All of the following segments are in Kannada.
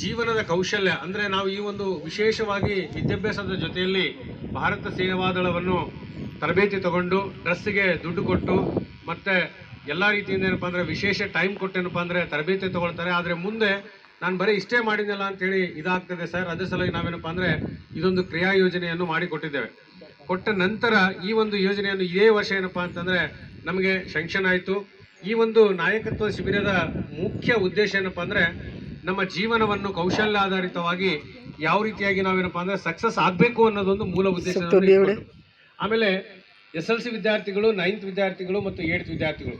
ಜೀವನದ ಕೌಶಲ್ಯ ಅಂದರೆ ನಾವು ಈ ಒಂದು ವಿಶೇಷವಾಗಿ ವಿದ್ಯಾಭ್ಯಾಸದ ಜೊತೆಯಲ್ಲಿ ಭಾರತ ಸೇವಾದಳವನ್ನು ತರಬೇತಿ ತಗೊಂಡು ಡ್ರೆಸ್ಸಿಗೆ ದುಡ್ಡು ಕೊಟ್ಟು, ಮತ್ತು ಎಲ್ಲ ರೀತಿಯಿಂದ ಏನಪ್ಪ ಅಂದರೆ ವಿಶೇಷ ಟೈಮ್ ಕೊಟ್ಟೇನಪ್ಪ ಅಂದರೆ ತರಬೇತಿ ತೊಗೊಳ್ತಾರೆ. ಆದರೆ ಮುಂದೆ ನಾನು ಬರೀ ಇಷ್ಟೇ ಮಾಡಿದ್ನಲ್ಲ ಅಂತೇಳಿ ಇದಾಗ್ತದೆ ಸರ್. ಅದೇ ಸಲುವಾಗಿ ನಾವೇನಪ್ಪ ಅಂದರೆ ಇದೊಂದು ಕ್ರಿಯಾ ಯೋಜನೆಯನ್ನು ಮಾಡಿಕೊಟ್ಟಿದ್ದೇವೆ. ಕೊಟ್ಟ ನಂತರ ಈ ಒಂದು ಯೋಜನೆಯನ್ನು ಇದೇ ವರ್ಷ ಏನಪ್ಪ ಅಂತಂದರೆ ನಮಗೆ ಶಂಕ್ಷನ್ ಆಯಿತು. ಈ ಒಂದು ನಾಯಕತ್ವ ಶಿಬಿರದ ಮುಖ್ಯ ಉದ್ದೇಶ ಏನಪ್ಪ ಅಂದ್ರೆ ನಮ್ಮ ಜೀವನವನ್ನು ಕೌಶಲ್ಯ ಆಧಾರಿತವಾಗಿ ಯಾವ ರೀತಿಯಾಗಿ ನಾವೇನಪ್ಪ ಅಂದ್ರೆ ಸಕ್ಸಸ್ ಆಗಬೇಕು ಅನ್ನೋದೊಂದು ಮೂಲ ಉದ್ದೇಶ ಆಮೇಲೆ ಎಸ್ ಎಲ್ ಸಿ ವಿದ್ಯಾರ್ಥಿಗಳು ನೈನ್ತ್ ವಿದ್ಯಾರ್ಥಿಗಳು ಮತ್ತು ಏಟ್ ವಿದ್ಯಾರ್ಥಿಗಳು.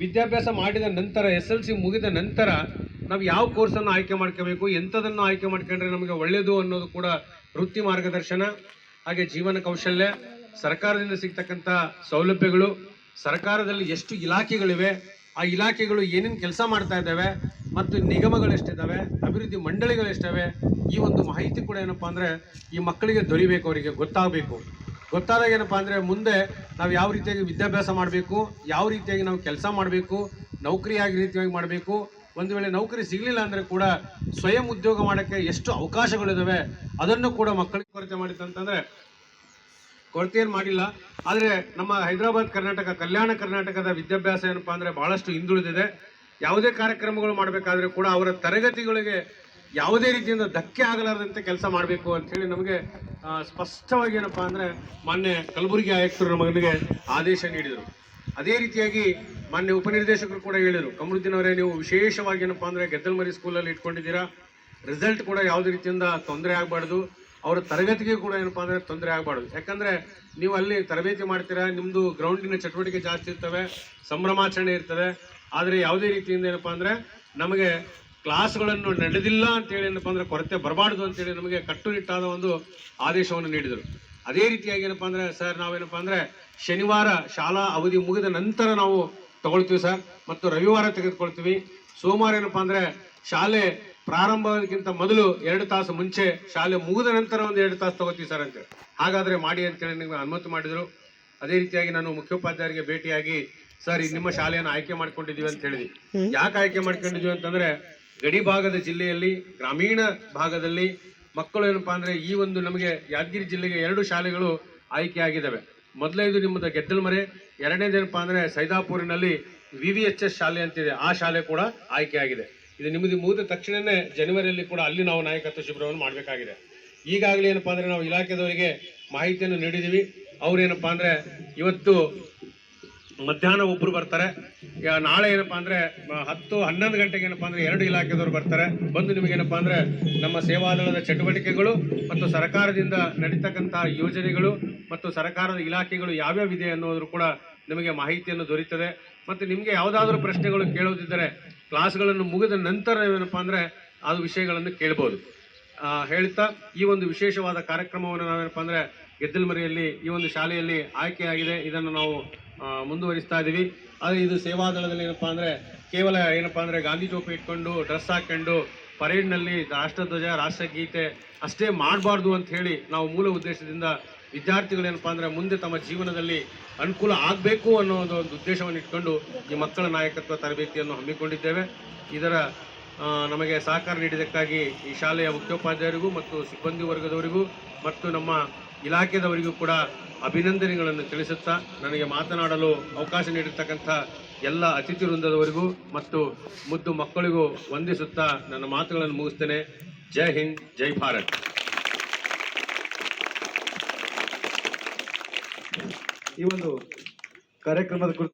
ವಿದ್ಯಾಭ್ಯಾಸ ಮಾಡಿದ ನಂತರ ಎಸ್ ಎಲ್ ಸಿ ಮುಗಿದ ನಂತರ ನಾವು ಯಾವ ಕೋರ್ಸನ್ನು ಆಯ್ಕೆ ಮಾಡ್ಕೋಬೇಕು ಎಂಥದನ್ನು ಆಯ್ಕೆ ಮಾಡ್ಕೊಂಡ್ರೆ ನಮಗೆ ಒಳ್ಳೆಯದು ಅನ್ನೋದು ಕೂಡ ವೃತ್ತಿ ಮಾರ್ಗದರ್ಶನ ಹಾಗೆ ಜೀವನ ಕೌಶಲ್ಯ ಸರ್ಕಾರದಿಂದ ಸಿಗ್ತಕ್ಕಂಥ ಸೌಲಭ್ಯಗಳು ಸರ್ಕಾರದಲ್ಲಿ ಎಷ್ಟು ಇಲಾಖೆಗಳಿವೆ ಆ ಇಲಾಖೆಗಳು ಏನೇನು ಕೆಲಸ ಮಾಡ್ತಾ ಇದ್ದಾವೆ ಮತ್ತು ನಿಗಮಗಳು ಎಷ್ಟಿದ್ದಾವೆ ಅಭಿವೃದ್ಧಿ ಮಂಡಳಿಗಳು ಎಷ್ಟಿವೆ ಈ ಒಂದು ಮಾಹಿತಿ ಕೂಡ ಏನಪ್ಪ ಅಂದರೆ ಈ ಮಕ್ಕಳಿಗೆ ದೊರಿಬೇಕು, ಅವರಿಗೆ ಗೊತ್ತಾಗಬೇಕು. ಗೊತ್ತಾದಾಗ ಏನಪ್ಪ ಅಂದರೆ ಮುಂದೆ ನಾವು ಯಾವ ರೀತಿಯಾಗಿ ವಿದ್ಯಾಭ್ಯಾಸ ಮಾಡಬೇಕು, ಯಾವ ರೀತಿಯಾಗಿ ನಾವು ಕೆಲಸ ಮಾಡಬೇಕು ನೌಕರಿಯಾಗಿ ರೀತಿಯಾಗಿ ಮಾಡಬೇಕು, ಒಂದು ವೇಳೆ ನೌಕರಿ ಸಿಗಲಿಲ್ಲ ಅಂದ್ರೆ ಕೂಡ ಸ್ವಯಂ ಉದ್ಯೋಗ ಮಾಡೋಕ್ಕೆ ಎಷ್ಟು ಅವಕಾಶಗಳಿದಾವೆ ಅದನ್ನು ಕೂಡ ಮಕ್ಕಳಿಗೆ ಕೊರತೆ ಮಾಡಿತ್ತಂತಂದ್ರೆ ಕೊರತೆ ಏನು ಮಾಡಿಲ್ಲ. ಆದರೆ ನಮ್ಮ ಹೈದರಾಬಾದ್ ಕರ್ನಾಟಕ, ಕಲ್ಯಾಣ ಕರ್ನಾಟಕದ ವಿದ್ಯಾಭ್ಯಾಸ ಏನಪ್ಪ ಅಂದರೆ ಬಹಳಷ್ಟು ಹಿಂದುಳಿದಿದೆ. ಯಾವುದೇ ಕಾರ್ಯಕ್ರಮಗಳು ಮಾಡಬೇಕಾದ್ರೆ ಕೂಡ ಅವರ ತರಗತಿಗಳಿಗೆ ಯಾವುದೇ ರೀತಿಯಿಂದ ಧಕ್ಕೆ ಆಗಲಾರದಂತೆ ಕೆಲಸ ಮಾಡಬೇಕು ಅಂತ ಹೇಳಿ ನಮಗೆ ಸ್ಪಷ್ಟವಾಗಿ ಏನಪ್ಪಾ ಅಂದ್ರೆ ಮೊನ್ನೆ ಕಲಬುರಗಿ ಆಯುಕ್ತರು ನಮಗೆ ಆದೇಶ ನೀಡಿದರು. ಅದೇ ರೀತಿಯಾಗಿ ಮೊನ್ನೆ ಉಪನಿರ್ದೇಶಕರು ಕೂಡ ಹೇಳಿದರು. ಕಮರುದ್ದೀನ್ ಅವರೇ, ನೀವು ವಿಶೇಷವಾಗಿ ಏನಪ್ಪಾ ಅಂದ್ರೆ ಗೆದ್ದಲ್ಮರಿ ಸ್ಕೂಲಲ್ಲಿ ಇಟ್ಕೊಂಡಿದ್ದೀರಾ. ರಿಸಲ್ಟ್ ಕೂಡ ಯಾವುದೇ ರೀತಿಯಿಂದ ತೊಂದರೆ ಆಗಬಾರ್ದು. ಅವರ ತರಗತಿಗೆ ಕೂಡ ಏನಪ್ಪಾ ಅಂದ್ರೆ ತೊಂದರೆ ಆಗಬಾರ್ದು. ಯಾಕಂದ್ರೆ ನೀವು ಅಲ್ಲಿ ತರಬೇತಿ ಮಾಡ್ತೀರಾ ನಿಮ್ಮದು ಗ್ರೌಂಡಿನ ಚಟುವಟಿಕೆ ಜಾಸ್ತಿ ಇರ್ತವೆ, ಸಂಭ್ರಮಾಚರಣೆ ಇರ್ತವೆ ಆದರೆ ಯಾವುದೇ ರೀತಿಯಿಂದ ಏನಪ್ಪ ಅಂದರೆ ನಮಗೆ ಕ್ಲಾಸ್ಗಳನ್ನು ನಡೆದಿಲ್ಲ ಅಂತೇಳಿ ಏನಪ್ಪ ಅಂದರೆ ಕೊರತೆ ಬರಬಾರ್ದು ಅಂತೇಳಿ ನಮಗೆ ಕಟ್ಟುನಿಟ್ಟಾದ ಒಂದು ಆದೇಶವನ್ನು ನೀಡಿದರು. ಅದೇ ರೀತಿಯಾಗಿ ಏನಪ್ಪ ಅಂದರೆ ಸರ್ ನಾವೇನಪ್ಪ ಅಂದರೆ ಶನಿವಾರ ಶಾಲಾ ಅವಧಿ ಮುಗಿದ ನಂತರ ನಾವು ತಗೊಳ್ತೀವಿ ಸರ್ ಮತ್ತು ರವಿವಾರ ತೆಗೆದುಕೊಳ್ತೀವಿ. ಸೋಮವಾರ ಏನಪ್ಪ ಅಂದರೆ ಶಾಲೆ ಪ್ರಾರಂಭಕ್ಕಿಂತ ಮೊದಲು ಎರಡು ತಾಸು ಮುಂಚೆ ಶಾಲೆ ಮುಗಿದ ನಂತರ ಒಂದು ಎರಡು ತಾಸು ತಗೋತೀವಿ ಸರ್ ಅಂತೇಳಿ ಹಾಗಾದರೆ ಮಾಡಿ ಅಂತೇಳಿ ನಿಮಗೆ ಅನುಮತಿ ಮಾಡಿದರು. ಅದೇ ರೀತಿಯಾಗಿ ನಾನು ಮುಖ್ಯೋಪಾಧ್ಯಾಯರಿಗೆ ಭೇಟಿಯಾಗಿ ಸರ್ ನಿಮ್ಮ ಶಾಲೆಯನ್ನು ಆಯ್ಕೆ ಮಾಡ್ಕೊಂಡಿದೀವಿ ಅಂತ ಹೇಳಿದ್ವಿ. ಯಾಕೆ ಆಯ್ಕೆ ಮಾಡ್ಕೊಂಡಿದೀವಿ ಅಂತಂದ್ರೆ ಗಡಿ ಭಾಗದ ಜಿಲ್ಲೆಯಲ್ಲಿ ಗ್ರಾಮೀಣ ಭಾಗದಲ್ಲಿ ಮಕ್ಕಳು ಏನಪ್ಪಾ ಅಂದ್ರೆ ಈ ಒಂದು ನಮಗೆ ಯಾದಗಿರಿ ಜಿಲ್ಲೆಗೆ ಎರಡು ಶಾಲೆಗಳು ಆಯ್ಕೆ ಆಗಿದ್ದಾವೆ. ಮೊದಲನೇದು ನಿಮ್ಮದು ಗೆದ್ದಲ್ಮರೆ ಎರಡನೇದೇನಪ್ಪಾ ಅಂದ್ರೆ ಸೈದಾಪುರಿನಲ್ಲಿ ವಿ ವಿ ಎಚ್ ಎಸ್ ಶಾಲೆ ಅಂತಿದೆ. ಆ ಶಾಲೆ ಕೂಡ ಆಯ್ಕೆ ಆಗಿದೆ. ಇದು ನಿಮ್ಮದು ಮುಗಿದ ತಕ್ಷಣನೇ ಜನವರಿಯಲ್ಲಿ ಕೂಡ ಅಲ್ಲಿ ನಾವು ನಾಯಕತ್ವ ಶಿಬಿರವನ್ನು ಮಾಡಬೇಕಾಗಿದೆ. ಈಗಾಗಲೇ ಏನಪ್ಪಾ ಅಂದ್ರೆ ನಾವು ಇಲಾಖೆದವರಿಗೆ ಮಾಹಿತಿಯನ್ನು ನೀಡಿದ್ದೀವಿ. ಅವ್ರೇನಪ್ಪಾ ಅಂದ್ರೆ ಇವತ್ತು ಮಧ್ಯಾಹ್ನ ಒಬ್ರು ಬರ್ತಾರೆ. ನಾಳೆ ಏನಪ್ಪಾ ಅಂದ್ರೆ ಹತ್ತು ಹನ್ನೊಂದು ಗಂಟೆಗೆ ಏನಪ್ಪಾ ಅಂದ್ರೆ ಎರಡು ಇಲಾಖೆದವರು ಬರ್ತಾರೆ. ಬಂದು ನಿಮಗೆ ಏನಪ್ಪಾ ಅಂದ್ರೆ ನಮ್ಮ ಸೇವಾದಳದ ಚಟುವಟಿಕೆಗಳು ಮತ್ತು ಸರ್ಕಾರದಿಂದ ನಡೀತಕ್ಕಂತಹ ಯೋಜನೆಗಳು ಮತ್ತು ಸರ್ಕಾರದ ಇಲಾಖೆಗಳು ಯಾವ್ಯಾವ ಇದೆ ಅನ್ನೋದ್ರು ಕೂಡ ನಿಮಗೆ ಮಾಹಿತಿಯನ್ನು ದೊರೀತದೆ. ಮತ್ತು ನಿಮಗೆ ಯಾವುದಾದ್ರೂ ಪ್ರಶ್ನೆಗಳು ಕೇಳೋದಿದ್ದರೆ ಕ್ಲಾಸ್ಗಳನ್ನು ಮುಗಿದ ನಂತರ ಏನಪ್ಪಾ ಅಂದ್ರೆ ಅದು ವಿಷಯಗಳನ್ನು ಕೇಳ್ಬೋದು. ಹೇಳ್ತಾ ಈ ಒಂದು ವಿಶೇಷವಾದ ಕಾರ್ಯಕ್ರಮವನ್ನು ನಾವೇನಪ್ಪ ಅಂದ್ರೆ ಗೆದ್ದಲ್ಮರಿಯಲ್ಲಿ ಈ ಒಂದು ಶಾಲೆಯಲ್ಲಿ ಆಯ್ಕೆಯಾಗಿದೆ. ಇದನ್ನು ನಾವು ಮುಂದುವರಿಸ್ತಾ ಇದ್ದೀವಿ ಆದರೆ ಇದು ಸೇವಾದಳದಲ್ಲಿ ಏನಪ್ಪಾ ಅಂದರೆ, ಕೇವಲ ಏನಪ್ಪಾ ಅಂದರೆ ಗಾಂಧಿ ಟೋಪಿ ಇಟ್ಕೊಂಡು, ಡ್ರೆಸ್ ಹಾಕ್ಕೊಂಡು ಪರೇಡ್ನಲ್ಲಿ ರಾಷ್ಟ್ರಧ್ವಜ ರಾಷ್ಟ್ರಗೀತೆ ಅಷ್ಟೇ ಮಾಡಬಾರ್ದು ಅಂತ ಹೇಳಿ ನಾವು ಮೂಲ ಉದ್ದೇಶದಿಂದ ವಿದ್ಯಾರ್ಥಿಗಳು ಅಂದರೆ ಅಂದ್ರೆ ಮುಂದೆ ತಮ್ಮ ಜೀವನದಲ್ಲಿ ಅನುಕೂಲ ಆಗಬೇಕು ಅನ್ನೋ ಒಂದು ಒಂದು ಉದ್ದೇಶವನ್ನು ಇಟ್ಕೊಂಡು ಈ ಮಕ್ಕಳ ನಾಯಕತ್ವ ತರಬೇತಿಯನ್ನು ಹಮ್ಮಿಕೊಂಡಿದ್ದೇವೆ. ಇದರ ನಮಗೆ ಸಹಕಾರ ನೀಡಿದ್ದಕ್ಕಾಗಿ ಈ ಶಾಲೆಯ ಮುಖ್ಯೋಪಾಧ್ಯಾಯರಿಗೂ ಮತ್ತು ಸಿಬ್ಬಂದಿ ವರ್ಗದವರಿಗೂ ಮತ್ತು ನಮ್ಮ ಇಲಾಖೆದವರಿಗೂ ಕೂಡ ಅಭಿನಂದನೆಗಳನ್ನು ತಿಳಿಸುತ್ತಾ ನನಗೆ ಮಾತನಾಡಲು ಅವಕಾಶ ನೀಡಿರ್ತಕ್ಕಂಥ ಎಲ್ಲ ಅತಿಥಿ ವೃಂದದವರಿಗೂ ಮತ್ತು ಮುದ್ದು ಮಕ್ಕಳಿಗೂ ವಂದಿಸುತ್ತಾ ನನ್ನ ಮಾತುಗಳನ್ನು ಮುಗಿಸ್ತೇನೆ. ಜೈ ಹಿಂದ್, ಜೈ ಭಾರತ್. ಈ ಒಂದು ಕಾರ್ಯಕ್ರಮದ ಕುರಿತು